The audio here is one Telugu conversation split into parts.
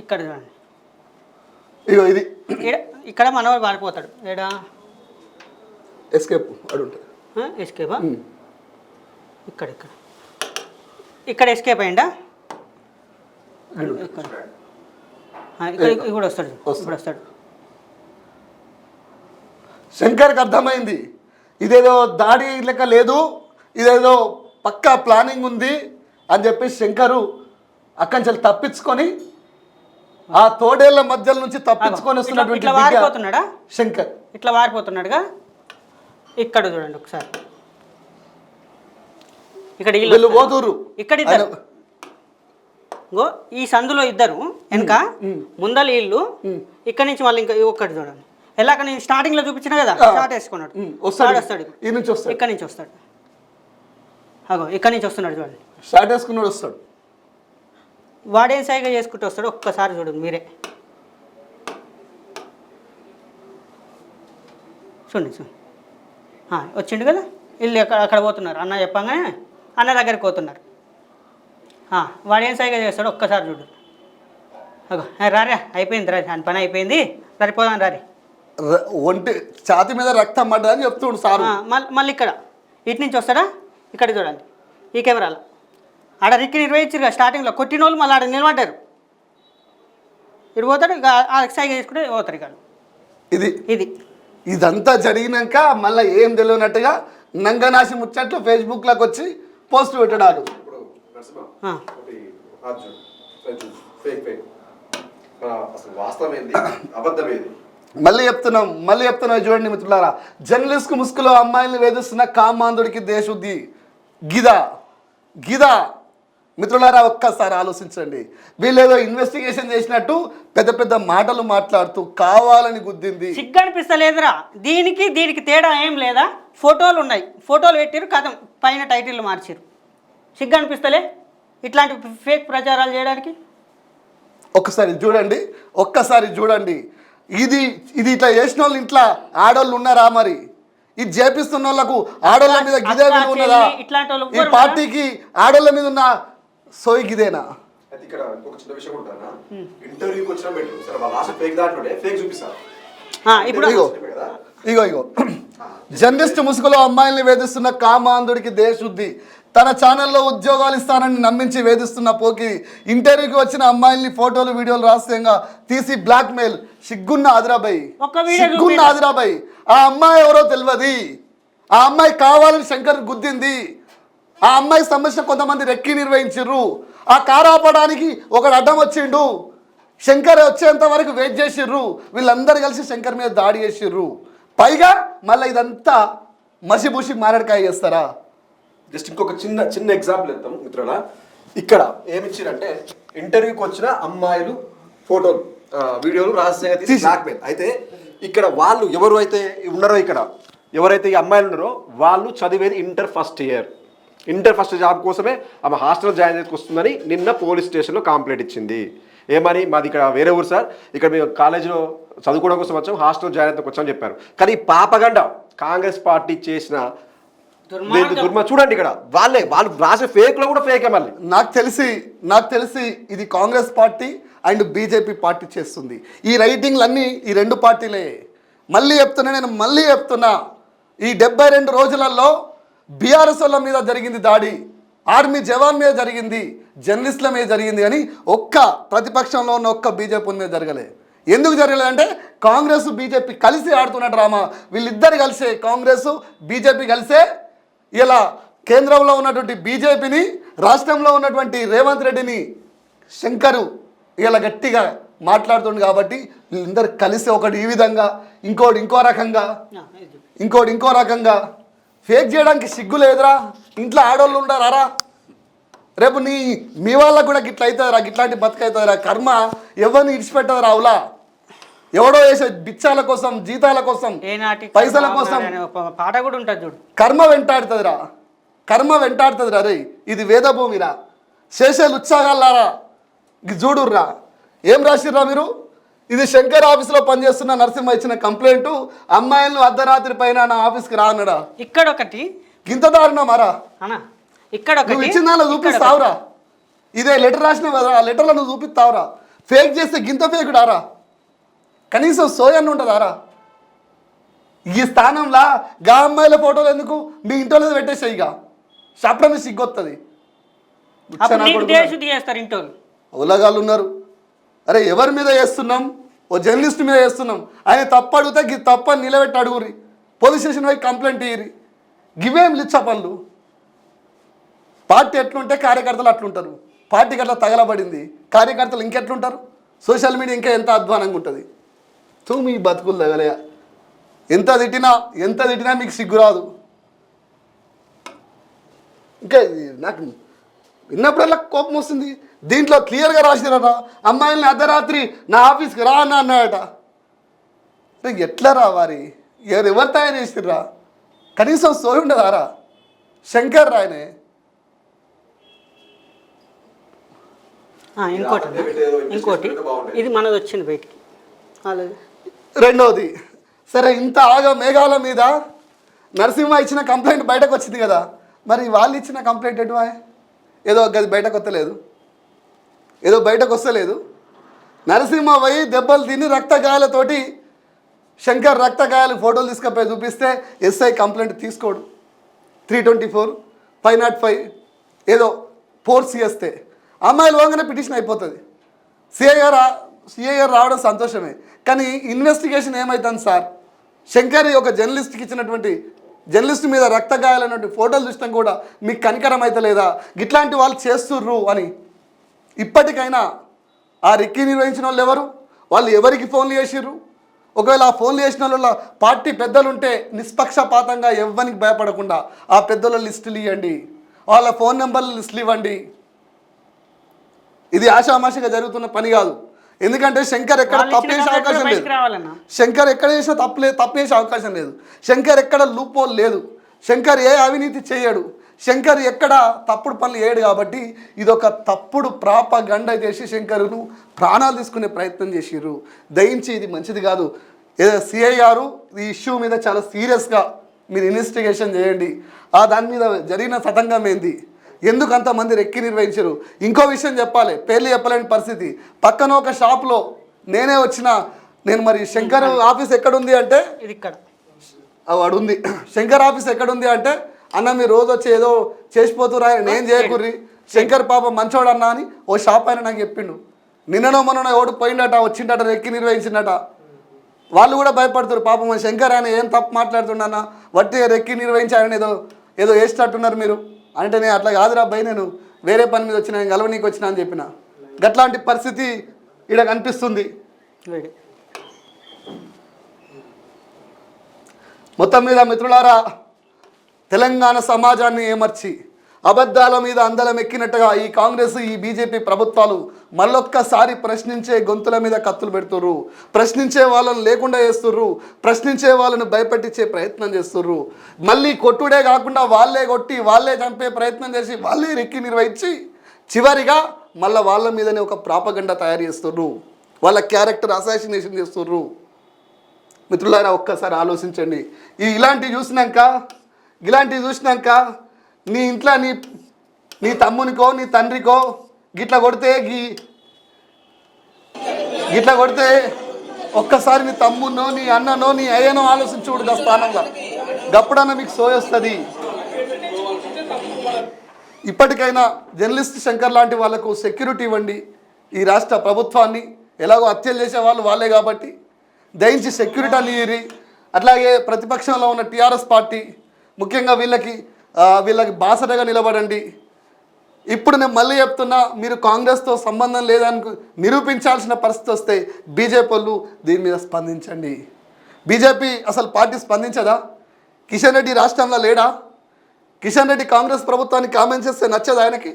ఇక్కడ చూడండి. ఇగో ఇది. ఇక్కడ మనవాడు పారిపోతాడు. ఏడా ఎస్కేప్ ఎస్కేపా ఇక్కడ ఇక్కడ. ఇక్కడ ఎస్కేప్ అయిందా? ఇక్కడ. ఇక్కడ వస్తాడు. ఇప్పుడు వస్తాడు. శంకర్కి అర్థమైంది. ఇదేదో దాడి లెక్క లేదు. ఇదేదో పక్కా ప్లానింగ్ ఉంది అని చెప్పి శంకరు అక్కడి నుంచి తప్పించుకొని ఆ తోడేళ్ళ మధ్యల నుంచి తప్పించుకొని వస్తున్నటువంటి ఇట్లా వారిపోతున్నాడా? శంకర్. ఇట్లా వారిపోతున్నాడుగా? ఇక్కడ చూడండి ఒకసారి. ఇక్కడ వీళ్ళు వీళ్ళు. పోతురు ఇక్కడ ఇద్దరు. గో ఈ సందులో ఇద్దరు వెనక ముందల ఇల్లు ఇక్కడ నుంచి మళ్ళీ ఇంకా ఒక్కటి చూడండి. ఎలాగ నేను స్టార్టింగ్లో చూపించిన కదా. స్టార్ట్ వేసుకున్నాడు. వస్తాడు. వస్తాడు ఈ నుంచి వస్తాడు. ఇక్కడ నుంచి వస్తాడు. అగో ఇక్కడ నుంచి వస్తున్నాడు చూడండి. షార్ట్ వేసుకున్నాడు వస్తాడు. వాడేం సైగా చేసుకుంటూ వస్తాడు ఒక్కసారి చూడండి మీరే. చూడండి చూడండి. వచ్చిండు కదా? వీళ్ళు అక్కడ అక్కడ పోతున్నారు. అన్న చెప్పంగానే అన్న దగ్గరికి పోతున్నారు. వాడేం సైగా చేస్తాడు ఒక్కసారి చూడు. అగో రారా అయిపోయింది రా దాని పని అయిపోయింది. సరిపోదాం రారి. ఒంటి ఛాతి మీద రక్తం పడ్డదని చెప్తుండు సారు. మళ్ళీ మళ్ళీ ఇక్కడ. ఇటు నుంచి వస్తాడా? ఇక్కడ చూడండి. ఈ కెమెరాలో. ఆడ రిక్కి నిర్వహించారు స్టార్టింగ్లో కొట్టిన వాళ్ళు మళ్ళీ ఆడ నిలబడ్డారు. ఇటు పోతాడు ఇక ఆ సైగ చేసుకుంటే పోతారు ఇక్కడ ఇది. ఇది. ఇదంతా జరిగినాక మళ్ళీ ఏం తెలియనట్టుగా నంగనాసి ముచ్చట్లు ఫేస్బుక్లోకి వచ్చి పోస్ట్ పెట్టడాలు మళ్ళీ చెప్తున్నాం మళ్ళీ చెప్తున్నాం చూడండి మిత్రులారా. జర్నలిస్ట్కు ముసుగులో అమ్మాయిల్ని వేధిస్తున్న కామాంధుడికి దేశుద్ది గిదా గిదా మిత్రులారా ఒక్కసారి ఆలోచించండి. వీళ్ళేదో ఇన్వెస్టిగేషన్ చేసినట్టు పెద్ద పెద్ద మాటలు మాట్లాడుతూ కావాలని గుద్దింది. సిగ్గు అనిపిస్తలేదురా దీనికి దీనికి తేడా ఏం లేదా? ఫోటోలు ఉన్నాయి. ఫోటోలు పెట్టారు కథం పైన టైటిల్ మార్చారు. సిగ్గు అనిపిస్తలే ఇట్లాంటి ఫేక్ ప్రచారాలు చేయడానికి? ఒక్కసారి చూడండి ఒక్కసారి చూడండి. ఇది ఇది ఇట్లా చేసిన వాళ్ళు ఇంట్లో ఆడోళ్ళు ఉన్నారా మరి? ఇది చేపిస్తున్న వాళ్ళకు ఆడోళ్ళ మీద గిదే ఉన్నదా? చెల్లి, ఇట్లాంటి వాళ్ళు ఈ పార్టీకి ఆడోళ్ళ మీద ఉన్న గిదేనా అయితే ఇక్కడ ఒక చిన్న విషయం ఉంటానా ఇంటర్వ్యూకి వచ్చిన పెట్టు సరే వాళ్ళ లాస్ట్ ఫేక్ దాంట్లోనే ఫేక్ చూపిస్తారు ఇప్పుడు ఇగో ఇగో ఇగో జర్నలిస్ట్ ముసుగులో అమ్మాయిల్ని వేధిస్తున్న కామాంధుడికి దేశుద్ధి తన ఛానల్లో ఉద్యోగాలు ఇస్తానని నమ్మించి వేధిస్తున్న పోకి ఇంటర్వ్యూకి వచ్చిన అమ్మాయిల్ని ఫోటోలు వీడియోలు రహస్యంగా తీసి బ్లాక్ మెయిల్ సిగ్గున్న ఆదిరాబాయ్. సిగ్గున్న. ఆదిరాబాయ్. ఆ అమ్మాయి ఎవరో తెలియదు ఆ అమ్మాయి కావాలని శంకర్ గుద్దింది. ఆ అమ్మాయికి సంబంధించిన కొంతమంది రెక్కి నిర్వహించిర్రు. ఆ కారు ఆపడానికి ఒకడు అడ్డం వచ్చిండు. శంకర్ వచ్చేంత వరకు వెయిట్ చేసిర్రు. వీళ్ళందరూ కలిసి శంకర్ మీద దాడి చేసిర్రు. పైగా మళ్ళీ ఇదంతా మసిబూసి మారడికాయ చేస్తారా? జస్ట్ ఇంకొక చిన్న చిన్న ఎగ్జాంపుల్ ఇద్దాం మిత్రుల ఇక్కడ ఏమి ఇచ్చారంటే ఇంటర్వ్యూకి వచ్చిన అమ్మాయిలు ఫోటోలు వీడియోలు రహస్యంగా తీసి అయితే ఇక్కడ వాళ్ళు ఎవరు అయితే ఉన్నారో ఇక్కడ ఎవరైతే ఈ అమ్మాయిలు ఉన్నారో వాళ్ళు చదివేది inter first year inter first job కోసమే ఆమె హాస్టల్ జాయిన్ చేసుకు వస్తుందని నిన్న పోలీస్ స్టేషన్లో కంప్లైంట్ ఇచ్చింది. ఏమని మాది ఇక్కడ వేరే ఊరు సార్. ఇక్కడ మేము కాలేజీలో చదువుకోవడం కోసం వచ్చాం హాస్టల్ జాయిన్ అయితే వచ్చామని చెప్పారు. కానీ ఈ పాపగండ కాంగ్రెస్ పార్టీ చేసిన. దుర్మ? చూడండి ఇక్కడ. వాళ్ళే వాళ్ళు రాసే ఫేక్లో కూడా ఫేకే మళ్ళీ. నాకు తెలిసి నాకు తెలిసి ఇది Congress party and BJP party చేస్తుంది. ఈ రైటింగ్లన్నీ ఈ రెండు పార్టీలే. మళ్ళీ చెప్తున్నా నేను మళ్ళీ చెప్తున్నా. ఈ డెబ్బై రెండు రోజులలో బీఆర్ఎస్ వాళ్ళ మీద జరిగింది దాడి ఆర్మీ జవాన్ మీద జరిగింది జర్నలిస్టుల మీద జరిగింది కానీ ఒక్క ప్రతిపక్షంలో ఉన్న ఒక్క బీజేపీ మీద జరగలే. ఎందుకు జరగలేదంటే కాంగ్రెస్ బీజేపీ కలిసి ఆడుతున్న డ్రామా. వీళ్ళిద్దరు కలిసే కాంగ్రెస్ బీజేపీ కలిసే ఇలా కేంద్రంలో ఉన్నటువంటి బీజేపీని రాష్ట్రంలో ఉన్నటువంటి రేవంత్ రెడ్డిని శంకరు ఇలా గట్టిగా మాట్లాడుతుంది కాబట్టి వీళ్ళందరూ కలిసి ఒకటి ఈ విధంగా ఇంకోటి ఇంకో రకంగా. ఇంకోటి ఇంకో రకంగా. ఫేక్ చేయడానికి సిగ్గు లేదురా. ఇంట్లో ఆడోళ్ళు ఉండరారా? రేపు నీ మీ వాళ్ళకు కూడా గిట్ల అవుతుందిరా గిట్లాంటి బతుకవుతుందిరా కర్మ ఎవరిని ఇడిచిపెట్టదు రావులా ఎవడో వేసే బిచ్చాల కోసం జీతాల కోసం పైసల కోసం పాట కూడా ఉంటుంది చూడు. కర్మ వెంటాడుతుందిరా. కర్మ వెంటాడుతుందిరా రే ఇది వేదభూమిరా. శేషాలు ఉత్సాహాలారా ఇది చూడుర్రా. ఏం రాసిర్రా మీరు? ఇది శంకర్ ఆఫీస్లో పనిచేస్తున్న నరసింహ ఇచ్చిన కంప్లైంట్. అమ్మాయిలను అర్ధరాత్రి పైన నా ఆఫీస్కి రా అన్నాడా? ఇక్కడ ఒకటి గింత దారుణమారా అనా ఇక్కడ నువ్వు ఇచ్చిన దానిలో చూపిస్తావురా. ఇదే లెటర్ రాసినావు కదా ఆ లెటర్లో నువ్వు చూపిస్తావురా. ఫేక్ చేస్తే గింత ఫేక్ డారా? కనీసం సోయన్న ఉంటుందారా? ఈ స్థానంలో గా అమ్మాయిల ఫోటోలు ఎందుకు? మీ ఇంట్లో పెట్టేసాయి ఇక. చెప్పడం సిగ్గొస్తుంది ఉలగాళ్ళు ఉన్నారు. అరే ఎవరి మీద వేస్తున్నాం? ఓ జర్నలిస్ట్ మీద వేస్తున్నాం. ఆయన తప్పు అడిగితే గి తప్ప నిలబెట్టి అడుగురి పోలీస్ స్టేషన్ పోయి కంప్లైంట్ ఇయ్యి గివేం లిచ్చా పనులు? పార్టీ ఎట్లుంటే కార్యకర్తలు అట్లుంటారు. పార్టీకి అట్లా తగలబడింది. కార్యకర్తలు ఇంకెట్లుంటారు? సోషల్ మీడియా ఇంకా ఎంత అధ్వానంగా ఉంటుంది? తూ మీ బతుకులు తగలయ ఎంత తిట్టినా ఎంత తిట్టినా మీకు సిగ్గురాదు ఇంకా ఇది నాకు విన్నప్పుడల్లా కోపం వస్తుంది. దీంట్లో క్లియర్గా రాసినారట అమ్మాయిల్ని అర్ధరాత్రి నా ఆఫీస్కి రా అన్న అన్నాడట. అరే ఎట్లా రా వారి? ఎవరు ఎవరు తయారు చేసిర్రా? కనీసం సోయి ఉండదారా? శంకర్ రాయనే ఆ, ఇంకోటి. ఇంకోటి. ఇది మనది వచ్చింది బయటికి. రెండవది సరే ఇంత ఆగ మేఘాల మీద నరసింహ ఇచ్చిన కంప్లైంట్ బయటకు వచ్చింది కదా. మరి వాళ్ళు ఇచ్చిన కంప్లైంట్ ఎటు ఏదో గది బయటకు వస్తలేదు. ఏదో బయటకు వస్తలేదు. నరసింహ పోయి దెబ్బలు తిని రక్తగాయాలతోటి శంకర్ రక్తగాయాలు ఫోటోలు తీసుకపోయి చూపిస్తే ఎస్ఐ కంప్లైంట్ తీసుకోడు. Three twenty four five not five ఏదో ఫోర్స్ చేస్తే అమ్మాయిలు పోగానే పిటిషన్ అయిపోతుంది. సిఐ గారు సిఐ గారు రావడం సంతోషమే. కానీ ఇన్వెస్టిగేషన్ ఏమవుతుంది సార్? శంకర్ ఒక జర్నలిస్ట్కి ఇచ్చినటువంటి జర్నలిస్ట్ మీద రక్తగాయాలన్నటువంటి ఫోటోలు చూసినా కూడా మీకు కనికరం అయితే లేదా ఇట్లాంటి వాళ్ళు చేస్తుర్రు అని. ఇప్పటికైనా ఆ రిక్కీ నిర్వహించిన వాళ్ళు ఎవరు? వాళ్ళు ఎవరికి ఫోన్లు చేసిర్రు? ఒకవేళ ఆ ఫోన్లు చేసిన వాళ్ళ పార్టీ పెద్దలు ఉంటే నిష్పక్షపాతంగా ఎవ్వరికి భయపడకుండా ఆ పెద్దల లిస్టులు ఇవ్వండి. వాళ్ళ ఫోన్ నెంబర్ల లిస్టులు ఇవ్వండి. ఇది ఆషామాషిగా జరుగుతున్న పని కాదు. ఎందుకంటే శంకర్ ఎక్కడ వాళ్ళు తప్పు ఇచ్చిన చేసే కంప్లైంట్ అవకాశం లేదు. శంకర్ ఎక్కడ చేసినా తప్పులే తప్పు చేసే అవకాశం లేదు. శంకర్ ఎక్కడ లూపోల్ లేదు. శంకర్ ఏ అవినీతి చేయడు. శంకర్ ఎక్కడ తప్పుడు పనులు చేయడు కాబట్టి ఇదొక తప్పుడు ప్రాపగండ చేసి శంకర్ను ప్రాణాలు తీసుకునే ప్రయత్నం చేసిర్రు. దయించి ఇది మంచిది కాదు. ఏదో సిఐ గారు ఈ ఇష్యూ మీద చాలా సీరియస్గా మీరు ఇన్వెస్టిగేషన్ చేయండి. ఆ దాని మీద జరిగిన తతంగం ఏంది? ఎందుకు అంతమంది రెక్కి నిర్వహించరు? ఇంకో విషయం చెప్పాలి. పేర్లు చెప్పలేని పరిస్థితి. పక్కన ఒక షాప్లో నేనే వచ్చిన నేను మరి శంకర్ ఆఫీస్ ఎక్కడుంది అంటే? ఇది ఇక్కడ వాడు ఉంది శంకర్ ఆఫీస్ ఎక్కడుంది అంటే అన్న మీరు రోజు వచ్చి ఏదో చేసిపోతురా నేను చేయకుర్రి. శంకర్ పాప మంచోడు అన్న అని ఓ షాప్ ఆయన నాకు చెప్పిండు. నిన్ననో మొన్న ఓడు పోయిండట వచ్చిండట రెక్కి నిర్వహించిండట. వాళ్ళు కూడా భయపడుతారు. పాపం మన శంకర్ ఆయన ఏం తప్పు మాట్లాడుతుండన్న వట్టి రెక్కి నిర్వహించి ఆయన ఏదో ఏదో వేసేటట్టున్నారు మీరు. అంటే నేను అట్లా కాదురా అబ్బాయి నేను వేరే పని మీద వచ్చిన గలవనీకి వచ్చిన అని చెప్పిన. గట్లాంటి పరిస్థితి ఇక్కడ కనిపిస్తుంది. మొత్తం మీద మిత్రులారా తెలంగాణ సమాజాన్ని ఏమర్చి అబద్ధాల మీద అందలం ఎక్కినట్టుగా ఈ కాంగ్రెస్ ఈ బీజేపీ ప్రభుత్వాలు మళ్ళొక్కసారి ప్రశ్నించే గొంతుల మీద కత్తులు పెడుతుర్రు. ప్రశ్నించే వాళ్ళని లేకుండా చేస్తుర్రు. ప్రశ్నించే వాళ్ళని భయపెట్టించే ప్రయత్నం చేస్తుర్రు. మళ్ళీ కొట్టుడే కాకుండా వాళ్ళే కొట్టి వాళ్ళే చంపే ప్రయత్నం చేసి వాళ్ళే రెక్కి నిర్వహించి చివరిగా మళ్ళీ వాళ్ళ మీదనే ఒక ప్రాపగండ తయారు చేస్తుర్రు. వాళ్ళ క్యారెక్టర్ అసాసినేషన్ చేస్తుర్రు. మిత్రులారా ఒక్కసారి ఆలోచించండి. ఈ ఇలాంటివి చూసినాక ఇలాంటివి చూసినాక నీ ఇంట్లో నీ నీ తమ్మునికో నీ తండ్రికో గిట్ల కొడితే గీ గిట్ల కొడితే ఒక్కసారి నీ తమ్మునో నీ అన్ననో నీ అయ్యనో ఆలోచించుడు గా స్థానంలో. గప్పుడన్నా మీకు సోయొస్తుంది ఇప్పటికైనా జర్నలిస్ట్ శంకర్ లాంటి వాళ్ళకు సెక్యూరిటీ ఇవ్వండి. ఈ రాష్ట్ర ప్రభుత్వాన్ని ఎలాగో హత్యలు చేసే వాళ్ళు వాళ్ళే కాబట్టి దయించి సెక్యూరిటీ అని అట్లాగే ప్రతిపక్షంలో ఉన్న టీఆర్ఎస్ పార్టీ ముఖ్యంగా వీళ్ళకి వీళ్ళకి బాసటగా నిలబడండి. ఇప్పుడు నేను మళ్ళీ చెప్తున్నా మీరు కాంగ్రెస్తో సంబంధం లేదని నిరూపించాల్సిన పరిస్థితి వస్తే బీజేపీ వాళ్ళు దీని మీద స్పందించండి. బీజేపీ అసలు పార్టీ స్పందించదా? కిషన్ రెడ్డి రాష్ట్రంలో లేడా? కిషన్ రెడ్డి కాంగ్రెస్ ప్రభుత్వానికి కామెంట్ చేస్తే నచ్చదు ఆయనకి?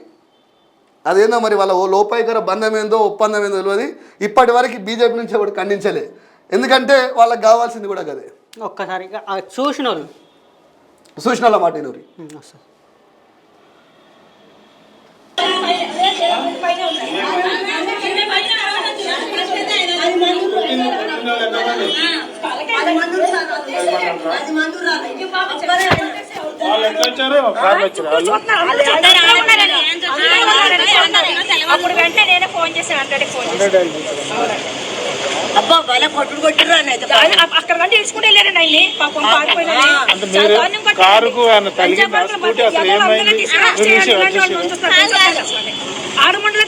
అదేందో మరి వాళ్ళ ఓ లోపాయికర బంధం ఏందో ఒప్పందం ఏందో తెలియదు. ఇప్పటి వరకు బీజేపీ నుంచి ఎవరు ఖండించలే. ఎందుకంటే వాళ్ళకి కావాల్సింది కూడా కదే ఒక్కసారి చూసిన వాళ్ళు సూచనల మాట నూరి ఉమ్, వస్తుంది అది మందు వాళ్ళు ఎట్లా వచ్చారు కార్లు వచ్చారు వాళ్ళు అప్పుడు వెంటనే నేనే ఫోన్ చేశాను హండ్రెడ్ ఫోన్ చేశాను అబ్బా భలే కొట్టుడు అక్కడ వెళ్ళారండి ఆయన్ని. పాపం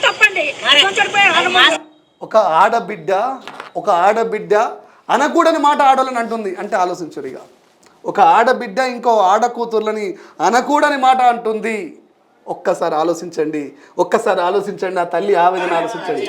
తప్పండి. మండలం ఒక ఆడబిడ్డ ఒక ఆడబిడ్డ అనకూడని మాట ఆడోళ్ళని అంటుంది. అంటే ఆలోచించరు ఇక. ఒక ఆడబిడ్డ ఇంకో ఆడ కూతుర్లని అనకూడని మాట అంటుంది. ఒక్కసారి ఆలోచించండి ఒక్కసారి ఆలోచించండి ఆ తల్లి ఆవేదన ఆలోచించండి.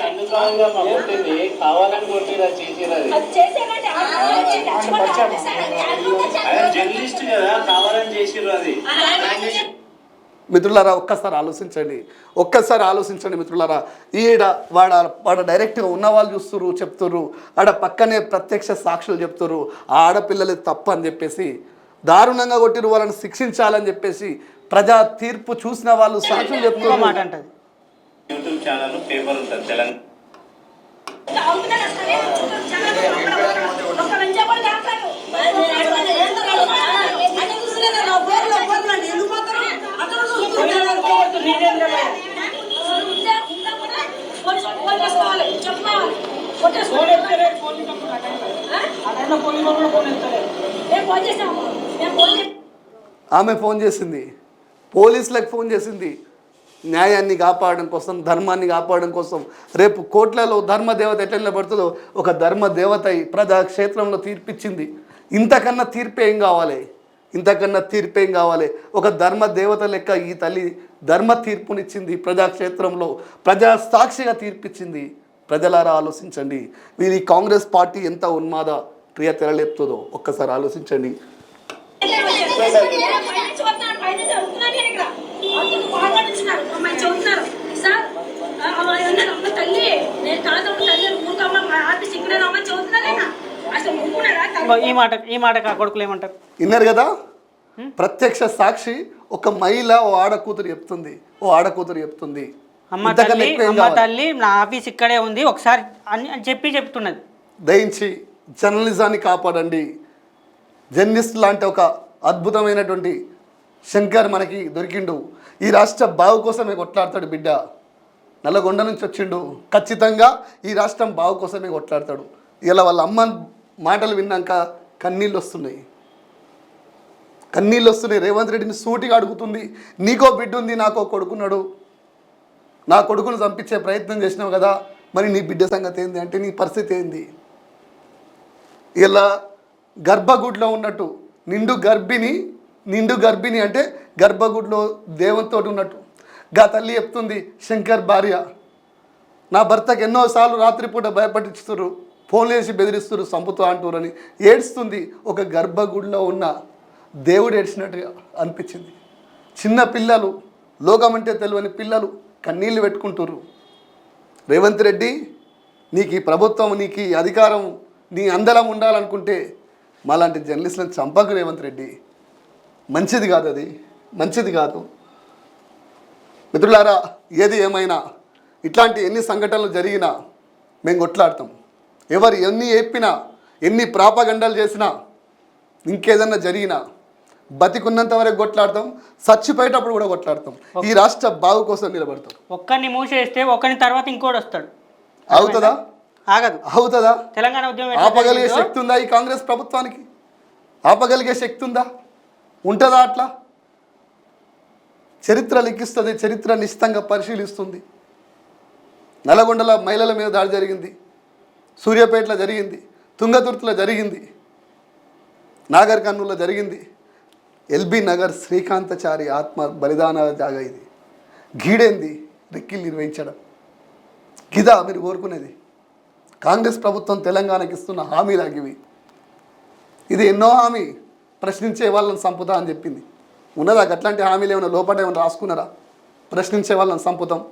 మిత్రులారా ఒక్కసారి ఆలోచించండి ఒక్కసారి ఆలోచించండి మిత్రులారా. ఈడ వాడ వాడ డైరెక్ట్గా ఉన్న వాళ్ళు చూస్తుర్రు చెప్తుర్రు. ఆడ పక్కనే ప్రత్యక్ష సాక్షులు చెప్తుర్రు. ఆ ఆడపిల్లలే తప్పు అని చెప్పేసి దారుణంగా కొట్టిరు వాళ్ళని శిక్షించాలని చెప్పేసి ప్రజా తీర్పు చూసిన వాళ్ళు సాక్షులు ఇంకో చెప్తున్నారు. మాట అంటది. యూట్యూబ్ ఛానల్ పేపర్ ఉంటుంది తెలంగాణ ఆమె ఫోన్ చేసింది. పోలీసులకు ఫోన్ చేసింది. న్యాయాన్ని కాపాడడం కోసం ధర్మాన్ని కాపాడడం కోసం. రేపు కోట్లలో ధర్మదేవత ఎట్లా నిలబడుతుందో ఒక ధర్మదేవత అయి ప్రజాక్షేత్రంలో తీర్పిచ్చింది. ఇంతకన్నా తీర్పు ఏం కావాలి? ఇంతకన్నా తీర్పు ఏం కావాలి? ఒక ధర్మ దేవత లెక్క ఈ తల్లి ధర్మ తీర్పునిచ్చింది ప్రజాక్షేత్రంలో. ప్రజా సాక్షిగా తీర్పిచ్చింది. ప్రజలారా ఆలోచించండి. వీరి కాంగ్రెస్ పార్టీ ఎంత ఉన్మాద ప్రియ తెరలేపుతుందో ఒక్కసారి ఆలోచించండి. తల్లి నేను తాతమ్మ తల్లి ఊరుకమ్మ మా ఆర్టిస్ట్ ఇక్కడ చదువుతున్నానేనా అసలు ఊరుకున్నాడా? ఈ మాట ఈ మాట కొడుకులు ఏమంటారు? విన్నారు కదా? ప్రత్యక్ష సాక్షి ఒక మహిళ ఓ ఆడ కూతురు చెప్తుంది. ఓ ఆడ కూతురు చెప్తుంది. అమ్మ తల్లి అమ్మ? తల్లి నా ఆఫీస్ ఇక్కడే ఉంది. ఒకసారి అని అని చెప్పి చెప్తున్నది. దయించి జర్నలిజాన్ని కాపాడండి. జర్నలిస్ట్ లాంటి ఒక అద్భుతమైనటువంటి శంకర్ మనకి దొరికిండు. ఈ రాష్ట్ర బావు కోసమే కొట్లాడతాడు బిడ్డ. నల్లగొండ నుంచి వచ్చిండు. ఖచ్చితంగా ఈ రాష్ట్రం బావు కోసమే కొట్లాడతాడు. ఇలా వాళ్ళ అమ్మ మాటలు విన్నాక కన్నీళ్ళు వస్తున్నాయి. కన్నీళ్ళు వస్తున్నాయి. రేవంత్ రెడ్డిని సూటిగా అడుగుతుంది. నీకో బిడ్డ ఉంది నాకో కొడుకున్నాడు. నా కొడుకును చంపించే ప్రయత్నం చేసినావు కదా. మరి నీ బిడ్డ సంగతి ఏంది? అంటే నీ పరిస్థితి ఏంది? ఇలా గర్భగుడిలో ఉన్నట్టు నిండు గర్భిణి నిండు గర్భిణి అంటే గర్భగుడిలో దేవునితో ఉన్నట్టు. గా తల్లి చెప్తుంది శంకర్ భార్య నా భర్తకు ఎన్నోసార్లు రాత్రిపూట భయపడిస్తున్నారు ఫోన్లు చేసి బెదిరిస్తున్నారు సంపుతా అంటున్నారని ఏడుస్తుంది ఒక గర్భగుడిలో ఉన్న దేవుడు ఏడ్చినట్టుగా అనిపించింది. చిన్న పిల్లలు లోకమంటే తెలియని పిల్లలు కన్నీళ్ళు పెట్టుకుంటున్నారు రేవంత్ రెడ్డి నీకు ఈ ప్రభుత్వం నీకు ఈ అధికారం నీ అందలం ఉండాలనుకుంటే మాలాంటి జర్నలిస్టులను చంపకు రేవంత్ రెడ్డి. మంచిది కాదు అది. మంచిది కాదు. మిత్రులారా ఏది ఏమైనా ఇట్లాంటి ఎన్ని సంఘటనలు జరిగినా మేము కొట్లాడతాం. ఎవరు ఎన్ని చెప్పినా ఎన్ని ప్రాపగండాలు చేసినా ఇంకేదన్నా జరిగినా బతికున్నంత వరకు కొట్లాడతాం. చచ్చిపోయేటప్పుడు కూడా కొట్లాడతాం. ఈ రాష్ట్ర బాగు కోసం నిలబడతాం. ఒక్కరిని మూసేస్తే ఒక్కని తర్వాత ఇంకోటి వస్తాడు. అవుతుందా? ఆగదు. అవుతుందా? తెలంగాణ ఉద్యమం ఆపగలిగే శక్తి ఉందా ఈ కాంగ్రెస్ ప్రభుత్వానికి? ఆపగలిగే శక్తి ఉందా? ఉంటుందా అట్లా? చరిత్ర లిఖిస్తుంది చరిత్ర నిశ్చితంగా పరిశీలిస్తుంది. నల్లగొండల మహిళల మీద దాడి జరిగింది. సూర్యాపేటలో జరిగింది. తుంగతుర్తిలో జరిగింది. నాగర్ కర్నూలులో జరిగింది. ఎల్బీ నగర్ శ్రీకాంతచారి ఆత్మ బలిదాన జాగా ఇది. గీడేంది రెక్కిలు నిర్వహించడం. గిదా మీరు కోరుకునేది. కాంగ్రెస్ ప్రభుత్వం తెలంగాణకి ఇస్తున్న హామీ ఇవి ఇది ఎన్నో హామీ. ప్రశ్నించే వాళ్ళని సంపుతా అని చెప్పింది. ఉన్నదా? అట్లాంటి హామీలు ఏమైనా లోపల ఏమైనా రాసుకున్నారా? ప్రశ్నించే వాళ్ళని సంపుతాం.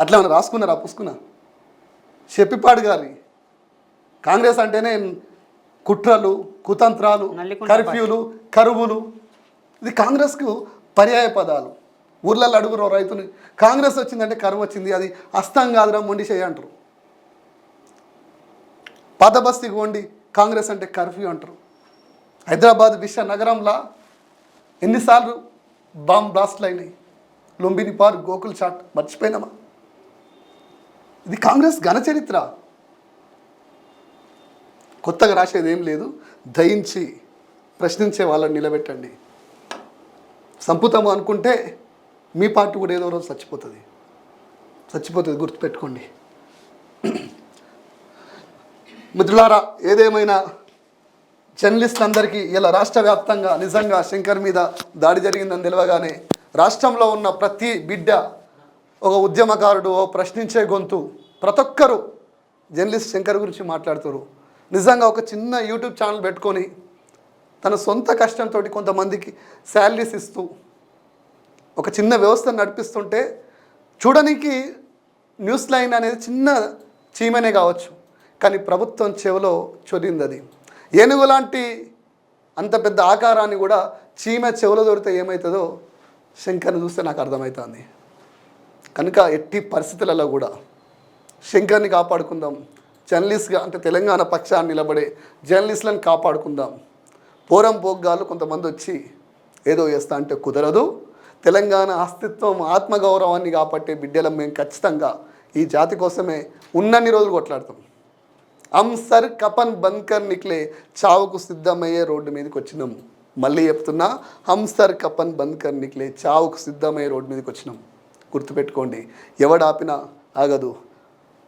అట్లా ఏమైనా రాసుకున్నారా? పుసుకున్నా. చెప్పిపాడు గారి కాంగ్రెస్ అంటేనే కుట్రలు కుతంత్రాలు కర్ఫ్యూలు కరువులు. ఇది కాంగ్రెస్కు పర్యాయ పదాలు. ఊర్లలో అడుగురు రైతుని కాంగ్రెస్ వచ్చిందంటే కరువు వచ్చింది అది అస్తం కాదురా మొండి చేయ అంటారు. పాత బస్తీకి వండి కాంగ్రెస్ అంటే కర్ఫ్యూ అంటారు. హైదరాబాద్ విశ్వనగరంలో ఎన్నిసార్లు బాంబ్ బ్లాస్ట్లు అయినాయి లుంబిని పార్క్ గోకుల్ చాట్ మర్చిపోయినామా? ఇది కాంగ్రెస్ ఘన చరిత్ర. కొత్తగా రాసేది ఏం లేదు. దయించి ప్రశ్నించే వాళ్ళని నిలబెట్టండి. సంపుతాము అనుకుంటే మీ పార్టీ కూడా ఏదో రోజు చచ్చిపోతుంది. చచ్చిపోతుంది గుర్తుపెట్టుకోండి. మిత్రులారా ఏదేమైనా జర్నలిస్ట్ అందరికీ ఇలా రాష్ట్ర వ్యాప్తంగా నిజంగా శంకర్ మీద దాడి జరిగిందని తెలియగానే రాష్ట్రంలో ఉన్న ప్రతి బిడ్డ ఒక ఉద్యమకారుడు ఓ ప్రశ్నించే గొంతు ప్రతి ఒక్కరు జర్నలిస్ట్ శంకర్ గురించి మాట్లాడుతారు. నిజంగా ఒక చిన్న యూట్యూబ్ ఛానల్ పెట్టుకొని తన సొంత కష్టంతో కొంతమందికి శాలరీస్ ఇస్తూ ఒక చిన్న వ్యవస్థను నడిపిస్తుంటే చూడడానికి న్యూస్ లైన్ అనేది చిన్న చీమనే కావచ్చు. కానీ ప్రభుత్వం చెవిలో చొరింది అది ఏనుగు లాంటి అంత పెద్ద ఆకారాన్ని కూడా చీమ చెవిలో దొరితే ఏమవుతుందో శంకర్ని చూస్తే నాకు అర్థమవుతుంది కనుక ఎట్టి పరిస్థితులలో కూడా శంకర్ని కాపాడుకుందాం. జర్నలిస్ట్గా అంటే తెలంగాణ పక్షాన్ని నిలబడే జర్నలిస్టులను కాపాడుకుందాం. పోరం పోగ్గాలు కొంతమంది వచ్చి ఏదో చేస్తా అంటే కుదరదు. తెలంగాణ అస్తిత్వం ఆత్మగౌరవాన్ని కాపాడే బిడ్డలం మేము ఖచ్చితంగా ఈ జాతి కోసమే ఉన్నన్ని రోజులు కొట్లాడతాం. అంసర్ సర్ కపన్ బంకర్ నిక్లే చావుకు సిద్ధమయ్యే రోడ్డు మీదకి వచ్చినాం. మళ్ళీ చెప్తున్నా హంసర్ సర్ కపన్ బంకర్ నిక్లే చావుకు సిద్ధమయ్యే రోడ్డు మీదకి వచ్చినాం. గుర్తుపెట్టుకోండి ఎవడాపినా ఆగదు.